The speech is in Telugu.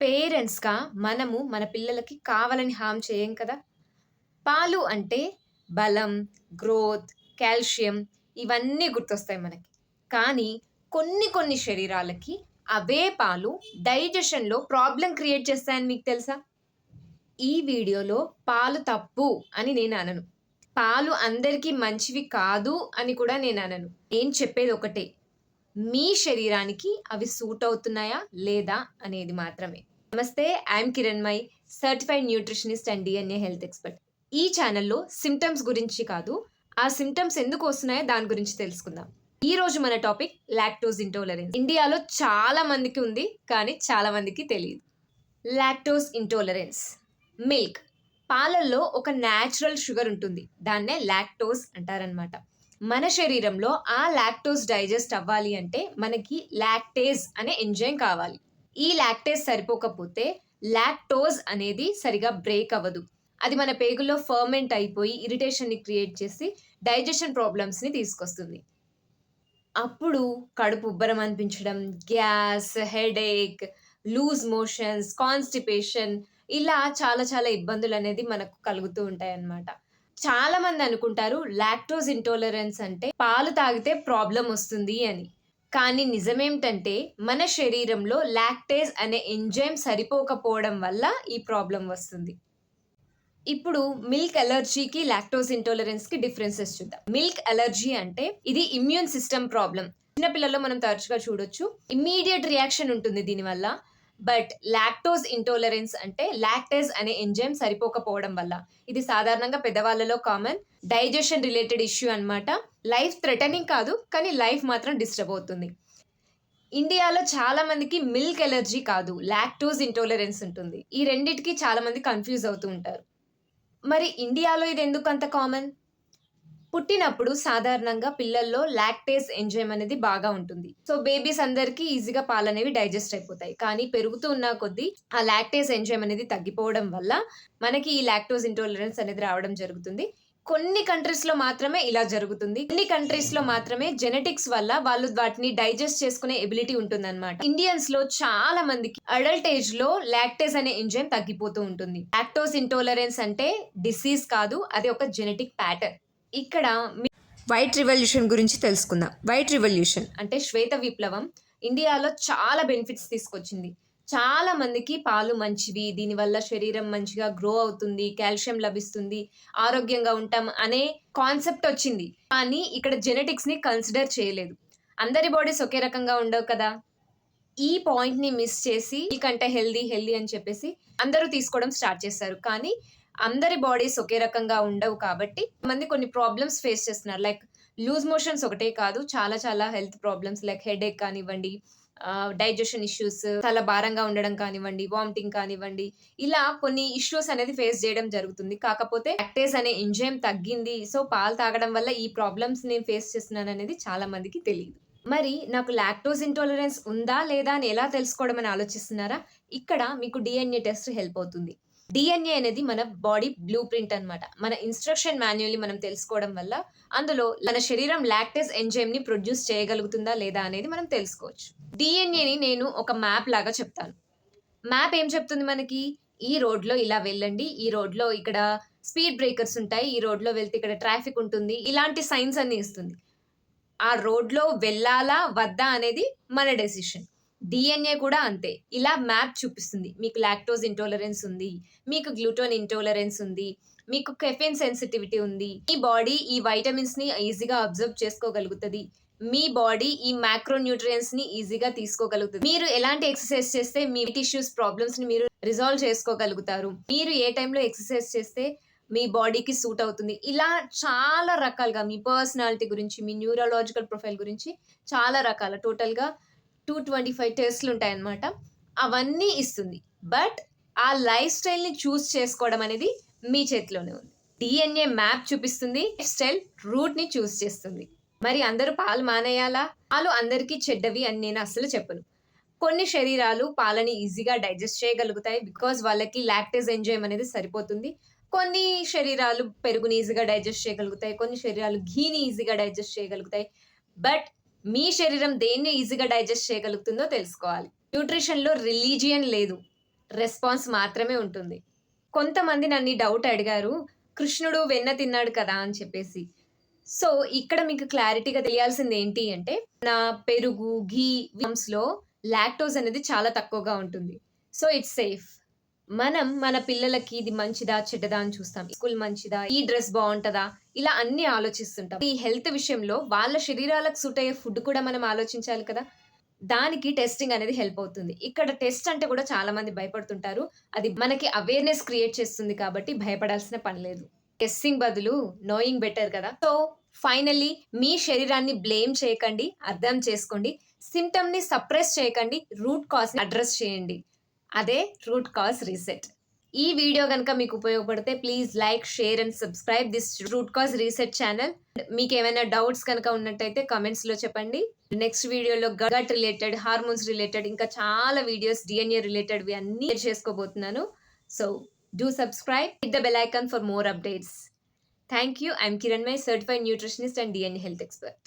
పేరెంట్స్‌గా మనము మన పిల్లలకి కావాలని హామ్ చేయం కదా! పాలు అంటే బలం, గ్రోత్, కాల్షియం ఇవన్నీ గుర్తొస్తాయి మనకి. కానీ కొన్ని కొన్ని శరీరాలకి అవే పాలు డైజెషన్‌లో ప్రాబ్లం క్రియేట్ చేస్తాయని మీకు తెలుసా? ఈ వీడియోలో పాలు తప్పు అని నేను అనను. పాలు అందరికీ మంచివి కాదు అని కూడా నేను అనను. నేను చెప్పేది ఒకటే. మీ శరీరానికి అవి సూట్ అవుతున్నాయా? లేదా? అనేది మాత్రమే. నమస్తే. I'm Kiran my certified nutritionist and DNA health expert. ఈ ఛానల్లో సిమ్టమ్స్ గురించి కాదు, ఆ సిమ్టమ్స్ ఎందుకు వస్తున్నాయో దాని గురించి తెలుసుకుందాం. ఈ రోజు మన టాపిక్ లాక్టోజ్ ఇంటోలరెన్స్ ఇండియాలో చాలా మందికి ఉంది. కానీ చాలా మందికి తెలియదు లాక్టోస్ ఇంటోలరెన్స్ మిల్క్ పాలల్లో ఒక న్యాచురల్ షుగర్ ఉంటుంది. దాన్నే లాక్టోస్ అంటారనమాట. మన శరీరంలో ఆ లాక్టోస్ డైజెస్ట్ అవ్వాలి అంటే మనకి లాక్టేజ్ అనే ఎంజైమ్ కావాలి. ఈ లాక్టేజ్ సరిపోకపోతే లాక్టోజ్ అనేది సరిగా బ్రేక్ అవ్వదు. అది మన పేగుల్లో ఫర్మెంట్ అయిపోయి ఇరిటేషన్‌ని క్రియేట్ చేసి డైజెషన్ ప్రాబ్లమ్స్‌ని తీసుకొస్తుంది. అప్పుడు కడుపు ఉబ్బరం అనిపించడం, gas, headache, loose motions, constipation ఇలా చాలా చాలా ఇబ్బందులు అనేది మనకు కలుగుతూ ఉంటాయన్నమాట. చాలా మంది అనుకుంటారు లాక్టోజ్ ఇంటాలరెన్స్ అంటే పాలు తాగితే ప్రాబ్లం వస్తుంది అని. కానీ నిజమేంటంటే మన శరీరంలో లాక్టేజ్ అనే ఎంజైమ్ సరిపోకపోవడం వల్ల ఈ ప్రాబ్లం వస్తుంది. ఇప్పుడు మిల్క్ అలర్జీకి, లాక్టోస్ ఇంటాలరెన్స్‌కి డిఫరెన్సెస్ చూద్దాం. మిల్క్ అలర్జీ అంటే ఇది ఇమ్యూన్ సిస్టమ్ ప్రాబ్లం చిన్నపిల్లల్లో మనం తరచుగా చూడొచ్చు. ఇమ్మీడియట్ రియాక్షన్ ఉంటుంది దీనివల్ల. బట్ లాక్టోస్ ఇంటాలరెన్స్ అంటే లాక్టేజ్ అనే ఎంజైమ్ సరిపోకపోవడం వల్ల. ఇది సాధారణంగా పెద్దవాళ్ళలో కామన్. డైజెషన్ రిలేటెడ్ ఇష్యూ అనమాట లైఫ్ థ్రెటనింగ్ కాదు. కానీ లైఫ్ మాత్రం డిస్టర్బ్ అవుతుంది. ఇండియాలో చాలామందికి మిల్క్ ఎలర్జీ కాదు. లాక్టోస్ ఇంటాలరెన్స్ ఉంటుంది. ఈ రెండిటికి చాలామంది కన్‌ఫ్యూజ్ అవుతూ ఉంటారు. మరి ఇండియాలో ఇది ఎందుకు అంత కామన్? పుట్టినప్పుడు సాధారణంగా పిల్లల్లో లాక్టేజ్ ఎంజైమ్ అనేది బాగా ఉంటుంది. సో బేబీస్ అందరికీ ఈజీగా పాలనేవి డైజెస్ట్ అయిపోతాయి. కానీ పెరుగుతూ ఉన్న కొద్దీ ఆ లాక్టేజ్ ఎంజైమ్ అనేది తగ్గిపోవడం వల్ల మనకి ఈ లాక్టోజ్ ఇంటాలరెన్స్ అనేది రావడం జరుగుతుంది. కొన్ని కంట్రీస్‌లో మాత్రమే ఇలా జరుగుతుంది. కొన్ని కంట్రీస్‌లో మాత్రమే జెనెటిక్స్ వల్ల వాళ్ళు వాటిని డైజెస్ట్ చేసుకునే ఎబిలిటీ ఉంటుందన్నమాట. ఇండియన్స్‌లో చాలా మందికి అడల్ట్ ఏజ్‌లో లాక్టేజ్ అనే ఎంజైమ్ తగ్గిపోతూ ఉంటుంది. లాక్టోస్ ఇంటాలరెన్స్ అంటే డిసీజ్ కాదు. అది ఒక జెనెటిక్ ప్యాటర్న్. ఇక్కడ వైట్ రివల్యూషన్ గురించి తెలుసుకుందాం. వైట్ రివల్యూషన్ అంటే శ్వేత విప్లవం ఇండియాలో చాలా బెనిఫిట్స్ తీసుకొచ్చింది. చాలా మందికి పాలు మంచివి. దీనివల్ల శరీరం మంచిగా గ్రో అవుతుంది. కాల్షియం లభిస్తుంది. ఆరోగ్యంగా ఉంటాం అనే కాన్సెప్ట్ వచ్చింది. కానీ ఇక్కడ జెనెటిక్స్‌ని కన్సిడర్ చేయలేదు. అందరి బాడీస్ ఒకే రకంగా ఉండవు కదా! ఈ పాయింట్‌ని మిస్ చేసి మిల్క్ హెల్దీ హెల్దీ అని చెప్పేసి అందరూ తీసుకోవడం స్టార్ట్ చేశారు. కానీ అందరి బాడీస్ ఒకే రకంగా ఉండవు కాబట్టి మంది కొన్ని ప్రాబ్లమ్స్ ఫేస్ చేస్తున్నారు. లైక్ లూజ్ మోషన్స్ ఒకటే కాదు. చాలా చాలా హెల్త్ ప్రాబ్లమ్స్ లైక్ హెడేక్ కానివ్వండి, డైజెషన్ ఇష్యూస్, చాలా భారంగా ఉండడం కానివ్వండి, వామిటింగ్ కానివ్వండి, ఇలా కొన్ని ఇష్యూస్ అనేది ఫేస్ చేయడం జరుగుతుంది. కాకపోతే యాక్టేజ్ అనే ఎంజైమ్ తగ్గింది. సో పాలు తాగడం వల్ల ఈ ప్రాబ్లమ్స్ నేను ఫేస్ చేస్తున్నాననేది చాలా మందికి తెలియదు మరి నాకు లాక్టోస్ ఇంటాలరెన్స్ ఉందా? లేదా? అని ఎలా తెలుసుకోవడం అని ఆలోచిస్తున్నారా? ఇక్కడ మీకు డిఎన్ఏ టెస్ట్ హెల్ప్ అవుతుంది. డీఎన్ఏ అనేది మన బాడీ బ్లూ ప్రింట్ అనమాట మన ఇన్‌స్ట్రక్షన్ మాన్యువల్ని మనం తెలుసుకోవడం వల్ల అందులో మన శరీరం లాక్టేజ్ ఎంజైమ్‌ని ప్రొడ్యూస్ చేయగలుగుతుందా? లేదా? అనేది మనం తెలుసుకోవచ్చు. డిఎన్ఏని నేను ఒక మ్యాప్ లాగా చెప్తాను. మ్యాప్ ఏం చెప్తుంది మనకి? ఈ రోడ్‌లో ఇలా వెళ్ళండి. ఈ రోడ్‌లో ఇక్కడ స్పీడ్ బ్రేకర్స్ ఉంటాయి. ఈ రోడ్‌లో వెళ్తే ఇక్కడ ట్రాఫిక్ ఉంటుంది. ఇలాంటి సైన్స్ అన్నీ ఇస్తుంది. ఆ రోడ్‌లో వెళ్ళాలా? వద్దా? అనేది మన డెసిషన్. డిఎన్ఏ కూడా అంతే. ఇలా మ్యాప్ చూపిస్తుంది. మీకు లాక్టోస్ ఇంటాలరెన్స్ ఉంది. మీకు గ్లూటోన్ ఇంటాలరెన్స్ ఉంది. మీకు కెఫిన్ సెన్సిటివిటీ ఉంది. మీ బాడీ ఈ వైటమిన్స్‌ని ఈజీగా అబ్జర్వ్ చేసుకోగలుగుతుంది మీ బాడీ ఈ మ్యాక్రో న్యూట్రియన్స్ని ఈజీగా తీసుకోగలుగుతుంది మీరు ఎలాంటి ఎక్సర్‌సైజ్ చేస్తే మీ టిష్యూస్ ప్రాబ్లమ్స్‌ని మీరు రిజాల్వ్ చేసుకోగలుగుతారు. మీరు ఏ టైంలో ఎక్సర్‌సైజ్ చేస్తే మీ బాడీకి సూట్ అవుతుంది. ఇలా చాలా రకాలుగా మీ పర్సనాలిటీ గురించి, మీ న్యూరలాజికల్ ప్రొఫైల్ గురించి చాలా రకాల టోటల్‌గా 225 టెస్ట్‌లు ఉంటాయన్నమాట. అవన్నీ ఇస్తుంది. బట్ ఆ లైఫ్ స్టైల్‌ని చూస్ చేసుకోవడం అనేది మీ చేతిలోనే ఉంది. డిఎన్ఏ మ్యాప్ చూపిస్తుంది. స్టైల్ రూట్‌ని చూస్ చేస్తుంది. మరి అందరూ పాలు మానేయాలా? పాలు అందరికీ చెడ్డవి అని నేను అస్సలు చెప్పను. కొన్ని శరీరాలు పాలని ఈజీగా డైజెస్ట్ చేయగలుగుతాయి. బికాజ్ వాళ్ళకి లాక్టేజ్ ఎంజైమ్ అనేది సరిపోతుంది. కొన్ని శరీరాలు పెరుగుని ఈజీగా డైజెస్ట్ చేయగలుగుతాయి. కొన్ని శరీరాలు ఘీని ఈజీగా డైజెస్ట్ చేయగలుగుతాయి. బట్ మీ శరీరం దేన్ని ఈజీగా డైజెస్ట్ చేయగలుగుతుందో తెలుసుకోవాలి. న్యూట్రిషన్‌లో రిలీజియన్ లేదు. రెస్పాన్స్ మాత్రమే ఉంటుంది కొంతమంది నన్ను డౌట్ అడిగారు కృష్ణుడు వెన్న తిన్నాడు కదా అని చెప్పేసి సో ఇక్కడ మీకు క్లారిటీగా తెలియాల్సింది ఏంటి అంటే నా పెరుగు ఘీ లో లాక్టోజ్ అనేది చాలా తక్కువగా ఉంటుంది సో ఇట్స్ సేఫ్ మనం మన పిల్లలకి ఇది మంచిదా చెడ్డదా అని చూస్తాం. స్కూల్ మంచిదా ఈ డ్రెస్ బాగుంటుందా? ఇలా అన్ని ఆలోచిస్తుంటాం. ఈ హెల్త్ విషయంలో వాళ్ళ శరీరాలకు సూట్ అయ్యే ఫుడ్ కూడా మనం ఆలోచించాలి కదా? దానికి టెస్టింగ్ అనేది హెల్ప్ అవుతుంది. ఇక్కడ టెస్ట్ అంటే కూడా చాలా మంది భయపడుతుంటారు. అది మనకి అవేర్నెస్ క్రియేట్ చేస్తుంది కాబట్టి భయపడాల్సిన పని లేదు. టెస్టింగ్ బదులు నోయింగ్ బెటర్ కదా? సో ఫైనల్లీ మీ శరీరాన్ని బ్లేమ్ చేయకండి అర్థం చేసుకోండి. సిమ్టమ్ని సప్రెస్ చేయకండి రూట్ కాజ్ అడ్రస్ చేయండి. అదే రూట్ కాజ్ రీసెట్. ఈ వీడియో కనుక మీకు ఉపయోగపడితే please like share and subscribe this root cause reset channel. మీకు ఏమైనా డౌట్స్ కనుక ఉన్నట్టయితే కమెంట్స్లో చెప్పండి. నెక్స్ట్ వీడియోలో గట్ రిలేటెడ్ హార్మోన్స్ రిలేటెడ్ ఇంకా చాలా వీడియోస్ డిఎన్ఏ రిలేటెడ్ అన్ని చేసుకోబోతున్నాను. So do subscribe hit the bell icon for more updates. Thank you. I'm Kiran my certified nutritionist and DNA health expert.